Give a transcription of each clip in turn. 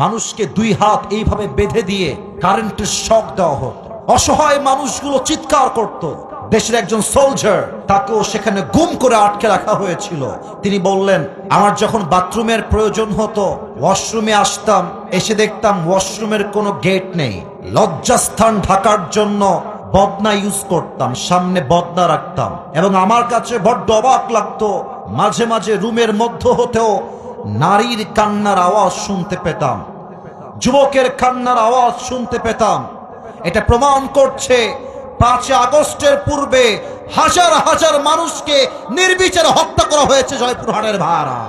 মানুষকে দুই হাত এইভাবে বেঁধে দিয়ে কারেন্টের শক দেওয়া হতো অসহায় মানুষগুলো চিৎকার করত। দেশের একজন সোলজার তাকেও সেখানে গুম করে আটকে রাখা হয়েছিল। তিনি বললেন, আমার যখন বাথরুমের প্রয়োজন হতো, ওয়াশরুমে আসতাম, এসে দেখতাম ওয়াশরুমের কোনো গেট নেই। লজ্জাস্থান ঢাকার জন্য বদনা ইউজ করতাম, সামনে বদনা রাখতাম এবং আমার কাছে বড্ড অবাক লাগতো। মাঝে মাঝে রুমের মধ্য হতেও নারীর কান্নার আওয়াজ শুনতে পেতাম। যুবকের কান্নার আওয়াজ শুনতে পেতাম। এটা প্রমাণ করছে পাঁচই আগস্টের পূর্বে হাজার হাজার মানুষকে নির্বিচারে হত্যা করা হয়েছে জয়পুরহাটের ভাড়া।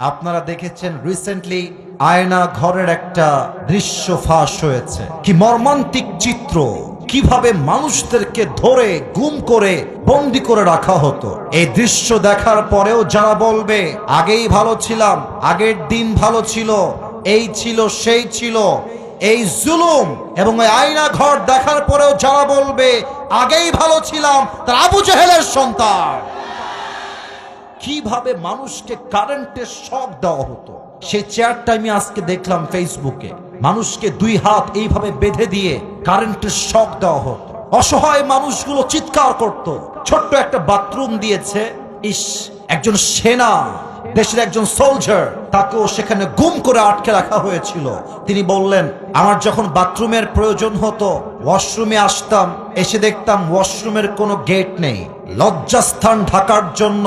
আপনারা দেখেছেন রিসেন্টলি আয়না ঘরের একটা দৃশ্য ফাঁস হয়েছে। কি মর্মান্তিক চিত্র। কীভাবে মানুষদেরকে ধরে, গুম করে, বন্দি করে রাখা হতো। এই দৃশ্য দেখার পরেও যারা বলবে, আগেই ভালো ছিলাম, আগের দিন ভালো ছিল এই ছিল, সেই ছিল। এই জুলুম এবং ওই আয়না ঘর দেখার পরেও যারা বলবে, আগেই ভালো ছিলাম, তার আবু জাহেলের সন্তান। কীভাবে মানুষকে কারেন্টের শক দেওয়া হতো? সেই চেয়ারটা আমি আজকে দেখলাম ফেসবুকে। মানুষকে দুই হাত এইভাবে বেঁধে দিয়ে কারেন্টের শক দেওয়া হতো। অসহায় মানুষগুলো চিৎকার করত। ছোট্ট একটা বাথরুম দিয়েছে। ইস, একজন সেনা। দেশের একজন সোলজার তাকেও সেখানে গুম করে আটকে রাখা হয়েছিল। তিনি বললেন, আমার যখন বাথরুমের প্রয়োজন হতো, ওয়াশরুমে আসতাম, এসে দেখতাম ওয়াশরুমের কোনো গেট নেই। লজ্জাস্থান ঢাকার জন্য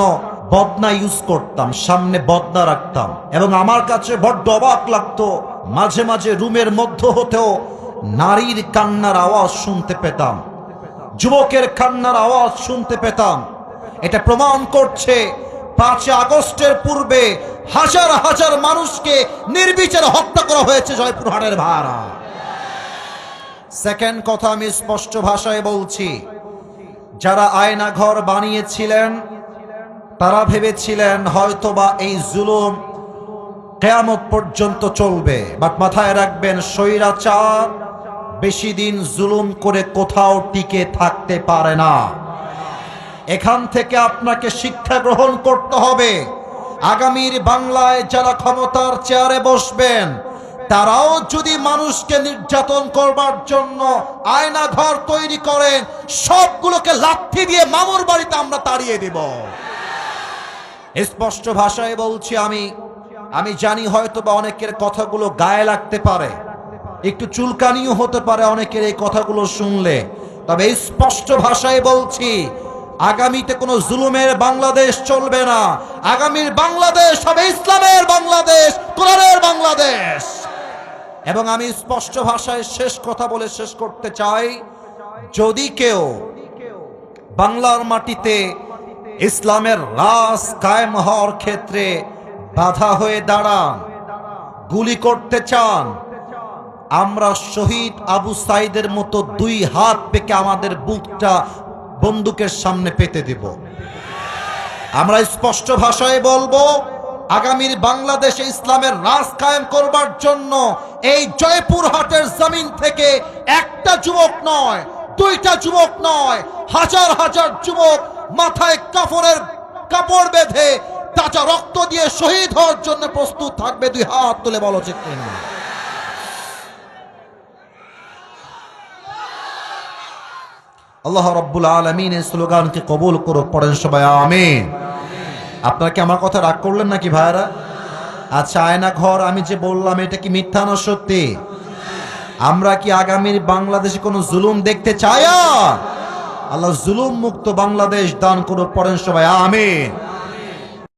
বদনা ইউজ করতাম, সামনে বদনা রাখতাম এবং আমার কাছে বড্ড অবাক লাগতো, মাঝে মাঝে রুমের মধ্য হতেও নারীর কান্নার আওয়াজ শুনতে পেতাম, যুবকের কান্নার আওয়াজ শুনতে পেতাম। এটা প্রমাণ করছে পাঁচই আগস্টের পূর্বে হাজার হাজার মানুষকে নির্বিচারে হত্যা করা হয়েছে জয়পুরহাটের ভাড়া। সেকেন্ড কথা আমি স্পষ্ট ভাষায় বলছি, যারা আয়না ঘর বানিয়েছিলেন, তারা ভেবেছিলেন হয়তোবা এই জুলুম কেয়ামত পর্যন্ত চলবে। বাট মাথায় রাখবেন, স্বৈরাচার বেশি দিন জুলুম করে কোথাও টিকে থাকতে পারে না। এখান থেকে আপনাকে শিক্ষা গ্রহণ করতে হবে। আগামীর বাংলায় যারা ক্ষমতার চেয়ারে বসবেন, তারাও যদি মানুষকে নির্যাতন করবার জন্য আয়না ঘর তৈরি করেন, সবগুলোকে লাথি দিয়ে মামুর বাড়িতে আমরা তাড়িয়ে দেব। স্পষ্ট ভাষায় বলছি আমি আমি জানি হয়তো বা অনেকের কথাগুলো গায়ে লাগতে পারে, একটু চুলকানিও হতে পারে অনেকের এই কথাগুলো শুনলে, তবে স্পষ্ট ভাষায় বলছি আগামীতে কোনো জুলুমের বাংলাদেশ চলবে না। আগামীর বাংলাদেশ হবে ইসলামের বাংলাদেশ, কোরআনের বাংলাদেশ। এবং আমি স্পষ্ট ভাষায় শেষ কথা বলে শেষ করতে চাই, যদি কেউ বাংলার মাটিতে ইসলামের রাস কায়েম হওয়ার ক্ষেত্রে বাধা হয়ে দাঁড়ান, গুলি করতে চান, আমরা শহীদ আবু সাইদের মতো দুই হাত পেকে আমাদের বুকটা বন্দুকের সামনে পেতে দেব। আমরা স্পষ্ট ভাষায় বলব, আগামীর বাংলাদেশে ইসলামের রাজ কায়েম করবার জন্য এই জয়পুরহাটের জমিন থেকে একটা যুবক নয়, দুইটা যুবক নয়, হাজার হাজার যুবক মাথায় কাপড়ের কাপড় বেঁধে তাজা রক্ত দিয়ে শহীদ হওয়ার জন্য প্রস্তুত থাকবে। দুই হাত তুলে বলো যে আল্লাহ রব্বুল আলমিন এই স্লোগানকে কবুল করুক, পড়েন সবাই, আমিন। আপনারা কি আমার কথা রাগ করলেন নাকি ভাইরা আচ্ছা আয়না ঘর, আমি যে বললাম, এটা কি মিথ্যা না সত্যি? আমরা কি আগামীর বাংলাদেশে কোনো জুলুম দেখতে চাই? আল্লাহ জুলুম মুক্ত বাংলাদেশ দান করুক, পড়েন সবাই, আমিন।